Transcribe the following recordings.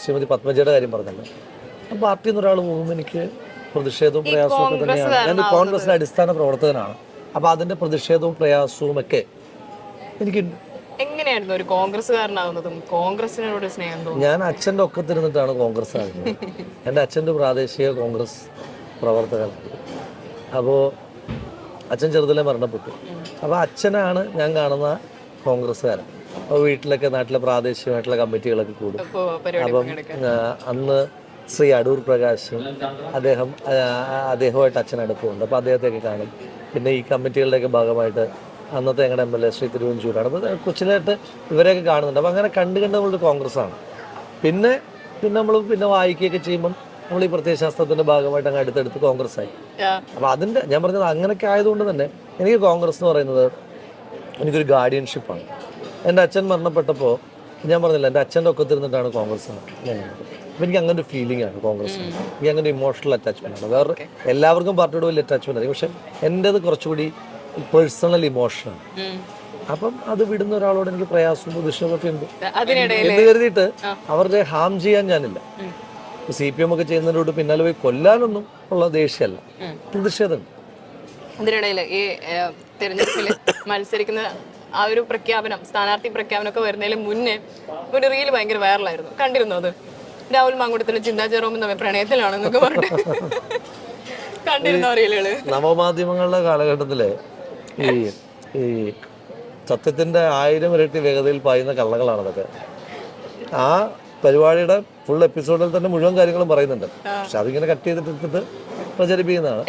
ശ്രീമതി പത്മജയുടെ കാര്യം പറഞ്ഞല്ലോ. പാർട്ടിയിൽ നിന്ന് ഒരാൾ പോകുമ്പോൾ എനിക്ക് പ്രതിഷേധവും പ്രയാസവും ഒക്കെ തന്നെയാണ്. ഞാൻ കോൺഗ്രസിന്റെ അടിസ്ഥാന പ്രവർത്തകനാണ്. അപ്പോൾ അതിന്റെ പ്രതിഷേധവും പ്രയാസവും ഒക്കെ എനിക്കുണ്ട്. എങ്ങനെയായിരുന്നു ഒരു കോൺഗ്രസ്സുകാരനാകുന്നതും കോൺഗ്രസിനോട് സ്നേഹം ഞാൻ അച്ഛന്റെ ഒക്കത്തിരുന്നിട്ടാണ് കോൺഗ്രസ് ആകുന്നത് എന്റെ അച്ഛന്റെ പ്രാദേശിക കോൺഗ്രസ് പ്രവർത്തകനാണ് അപ്പോൾ അച്ഛൻ ചെറുതിലെ മരണപ്പെട്ടു. അപ്പോൾ അച്ഛനാണ് ഞാൻ കാണുന്ന കോൺഗ്രസ്സുകാരൻ. വീട്ടിലൊക്കെ നാട്ടിലെ പ്രാദേശികമായിട്ടുള്ള കമ്മിറ്റികളൊക്കെ കൂടും. അപ്പം അന്ന് ശ്രീ അടൂർ പ്രകാശും അദ്ദേഹം അദ്ദേഹമായിട്ട് അച്ഛൻ അടുപ്പമുണ്ട്. അപ്പോൾ അദ്ദേഹത്തെയൊക്കെ കാണും. പിന്നെ ഈ കമ്മിറ്റികളുടെയൊക്കെ ഭാഗമായിട്ട് അന്നത്തെ ഞങ്ങളുടെ എം എൽ എ ശ്രീ തിരുവഞ്ചൂരാണ്. അപ്പോൾ കൊച്ചിലായിട്ട് ഇവരെയൊക്കെ കാണുന്നുണ്ട്. അപ്പോൾ അങ്ങനെ കണ്ട് കണ്ട് നമ്മളൊരു കോൺഗ്രസ്സാണ്. പിന്നെ പിന്നെ നമ്മൾ പിന്നെ വായിക്കുകയൊക്കെ ചെയ്യുമ്പം നമ്മൾ ഈ പ്രത്യയശാസ്ത്രത്തിന്റെ ഭാഗമായിട്ട് അങ്ങ് അടുത്തടുത്ത് കോൺഗ്രസ് ആയി അപ്പോൾ അതിന്റെ ഞാൻ പറഞ്ഞത് അങ്ങനെയൊക്കെ ആയതുകൊണ്ട് തന്നെ എനിക്ക് കോൺഗ്രസ് എന്ന് പറയുന്നത് എനിക്കൊരു ഗാർഡിയൻഷിപ്പാണ്. എന്റെ അച്ഛൻ മരണപ്പെട്ടപ്പോൾ ഞാൻ പറഞ്ഞില്ല എന്റെ അച്ഛന്റെ ഒക്കത്തിരുന്നിട്ടാണ് കോൺഗ്രസ് ഞാൻ അപ്പം എനിക്ക് അങ്ങനെ ഒരു ഫീലിംഗ് ആണ് കോൺഗ്രസ് എനിക്ക് അങ്ങനെ ഇമോഷണൽ അറ്റാച്ച്മെന്റ് ആണ്. വേറെ എല്ലാവർക്കും പാർട്ടിയോട് വലിയ അറ്റാച്ച്മെന്റ് ആയിരിക്കും പക്ഷെ എന്റേത് കുറച്ചുകൂടി പേഴ്സണൽ ഇമോഷൻ ആണ്. അപ്പം അത് വിടുന്ന ഒരാളോട് എനിക്ക് പ്രയാസവും പ്രതിഷേധമൊക്കെ ഉണ്ട്. എന്ന് കരുതിയിട്ട് അവരുടെ ഹാം ചെയ്യാൻ ഞാനില്ല. സി പി എം ഒക്കെ ചെയ്യുന്നതിനോട് പിന്നാലെ പോയി കൊല്ലാനൊന്നും ഉള്ള ദേഷ്യമല്ല. പ്രതിഷേധമുണ്ട്. അതിനിടയിൽ ഈ തെരഞ്ഞെടുപ്പിൽ മത്സരിക്കുന്ന ആ ഒരു പ്രഖ്യാപനം സ്ഥാനാർത്ഥി പ്രഖ്യാപനം ഒക്കെ വരുന്നതിന് മുന്നേ ഒരു റീൽ ഭയങ്കര വൈറലായിരുന്നു കണ്ടിരുന്നു അത്? രാഹുൽ മാങ്കുടത്തിന്റെ ചിന്താ ജെറോം തമ്മിൽ പ്രണയത്തിലാണെന്നൊക്കെ പറഞ്ഞിട്ട്. കണ്ടിരുന്നോ റീലുകൾ നവമാധ്യമങ്ങളുടെ കാലഘട്ടത്തിൽ ഈ ഈ സത്യത്തിന്റെ ആയിരം ഇരട്ടി വേഗതയിൽ പായുന്ന കള്ളങ്ങളാണ് അതൊക്കെ ആ പരിപാടിയുടെ ഫുൾ എപ്പിസോഡിൽ തന്നെ മുഴുവൻ കാര്യങ്ങളും പറയുന്നുണ്ട്. പക്ഷെ അതിങ്ങനെ കട്ട് ചെയ്തിട്ട് പ്രചരിപ്പിക്കുന്നതാണ്.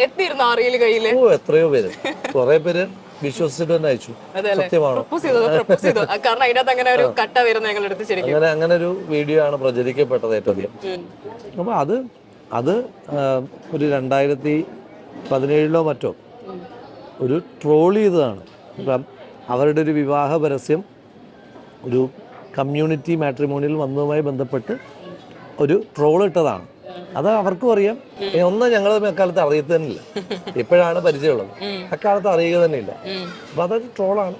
ഓ എത്രയോ പേര്. കുറെ പേര് വിശ്വസിച്ചിട്ട് തന്നെ അയച്ചു സത്യമാണോ? കാരണം അതിനകത്ത് അങ്ങനെ ഒരു കട്ട വരുന്ന ഞങ്ങൾ എടുത്ത് ശരിക്കും. അങ്ങനെ അങ്ങനെ ഒരു വീഡിയോ ആണ് പ്രചരിക്കപ്പെട്ടത് ഏറ്റവും അധികം. അപ്പൊ അത് അത് ഒരു രണ്ടായിരത്തി പതിനേഴിലോ മറ്റോ ഒരു ട്രോൾ ചെയ്തതാണ്. ഇപ്പം അവരുടെ ഒരു വിവാഹ പരസ്യം ഒരു കമ്മ്യൂണിറ്റി മാട്രിമോണിയിൽ വന്നതുമായി ബന്ധപ്പെട്ട് ഒരു ട്രോൾ ഇട്ടതാണ്. അത് അവർക്കും അറിയാം. ഒന്നും ഞങ്ങൾ അക്കാലത്ത് അറിയത്ത് ഇപ്പോഴാണ് പരിചയമുള്ളത്. അക്കാലത്ത് അറിയുക തന്നെയില്ല. ഇല്ല അപ്പൊ അതൊരു ട്രോളാണ്.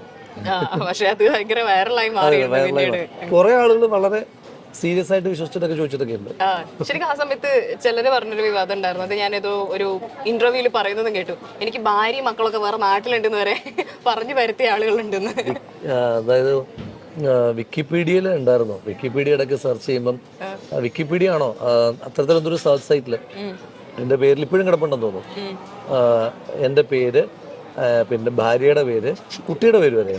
കുറെ ആളുകൾ വളരെ സീരിയസ് ആയിട്ട് വിശ്വസിച്ചിട്ടൊക്കെ ചോദിച്ചിട്ടൊക്കെ ഉണ്ട്. ശരിക്കും ആ സമയത്ത് ചിലര് പറഞ്ഞൊരു വിവാദം ഉണ്ടായിരുന്നു. അത് ഞാനേതോ ഒരു ഇന്റർവ്യൂൽ പറയുന്നതും കേട്ടു. എനിക്ക് ഭാര്യയും മക്കളൊക്കെ വേറെ നാട്ടിലുണ്ടെന്ന് വരെ പറഞ്ഞു വരുത്തിയ ആളുകളുണ്ടെന്ന്. അതായത് വിക്കിപീഡിയയിൽ ഉണ്ടായിരുന്നു. വിക്കിപീഡിയയുടെയൊക്കെ സെർച്ച് ചെയ്യുമ്പം ആ, വിക്കിപീഡിയ ആണോ അത്തരത്തിലെന്തൊരു സെർച്ച് സൈറ്റിൽ എന്റെ പേരിൽ ഇപ്പോഴും കിടപ്പുണ്ടെന്ന് തോന്നുന്നു. എന്റെ പേര് പിന്നെ ഭാര്യയുടെ പേര് കുട്ടിയുടെ പേര് വരെ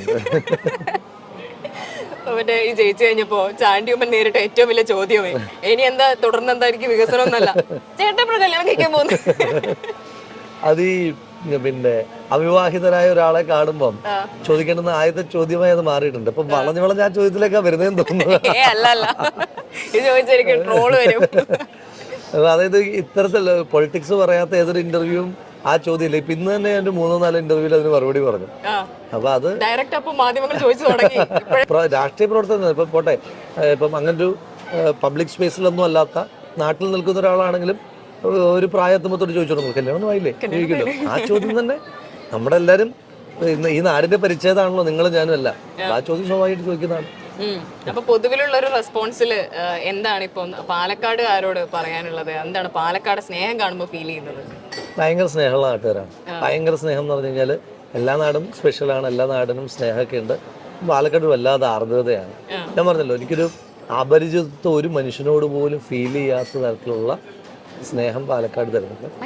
മറ്റേ ഈ ജയിച്ചു കഴിഞ്ഞപ്പോ ചാണ്ടി ഉമ്മൻ നേരിട്ട ഏറ്റവും വലിയ ചോദ്യമേ ഇനി എന്താ തുടർന്ന് എന്തായിരിക്കും വികസനം എന്നല്ല. ചേട്ടൻ കല്യാണം കഴിക്കാൻ പോകുന്നു അത് ഈ പിന്നെ അവിവാഹിതരായ ഒരാളെ കാണുമ്പം ചോദിക്കേണ്ടുന്ന ആദ്യത്തെ ചോദ്യമായി അത് മാറിയിട്ടുണ്ട്. അപ്പൊ വളഞ്ഞു വളഞ്ഞ ആ ചോദ്യത്തിലേക്കാ വരുന്നതെന്ന് തോന്നുന്നു അതായത് ഇത്തരത്തിൽ പൊളിറ്റിക്സ് പറയാത്ത ഏതൊരു ഇന്റർവ്യൂവും ആ ചോദ്യമില്ല. ഇപ്പൊ ഇന്ന് തന്നെ എന്റെ മൂന്നോ നാലോ ഇന്റർവ്യൂവിൽ അതിന് മറുപടി പറഞ്ഞു. അപ്പൊ അത് ഡയറക്റ്റ് അപ്പൊ മാധ്യമങ്ങൾ ചോദിച്ചു തുടങ്ങി. രാഷ്ട്രീയ പ്രവർത്തനം ഇപ്പൊ പോട്ടെ ഇപ്പം അങ്ങനൊരു പബ്ലിക് സ്പേസിലൊന്നും അല്ലാത്ത നാട്ടിൽ നിൽക്കുന്ന ഒരാളാണെങ്കിലും ഒരു പ്രായത്തുമ്പത്തോട് ചോദിച്ചോ നമുക്ക് കല്യാണം ഒന്നും ആയില്ലേ ചോദിക്കല്ലോ ആ ചോദ്യം തന്നെ നമ്മുടെ എല്ലാരും ഈ നാടിന്റെ പരിചയതാണല്ലോ നിങ്ങളും ഞാനും അല്ല. ആ ചോദ്യം സ്വാഭാവികമായിട്ട് ചോദിക്കുന്നതാണ്. അപ്പൊ പൊതുവിലുള്ള ഒരു റെസ്പോൺസിൽ എന്താണ് ഇപ്പൊ പാലക്കാടുകാരോട് പറയാനുള്ളത്? എന്താണ് പാലക്കാട് സ്നേഹം കാണുമ്പോൾ ഫീൽ ചെയ്യുന്നത്? ഭയങ്കര സ്നേഹമുള്ള നാട്ടുകാരാണ്. ഭയങ്കര സ്നേഹം എന്ന് പറഞ്ഞു കഴിഞ്ഞാൽ എല്ലാ നാടും സ്പെഷ്യലാണ് എല്ലാ നാടിനും സ്നേഹമൊക്കെ ഉണ്ട്. പാലക്കാട് വല്ലാതെ ആർദ്രതയാണ്. ഞാൻ പറഞ്ഞല്ലോ എനിക്കൊരു അപരിചിതത്വം ഒരു മനുഷ്യനോട് പോലും ഫീൽ ചെയ്യാത്ത തരത്തിലുള്ള സ്നേഹം പാലക്കാട് തരുന്നുണ്ട്.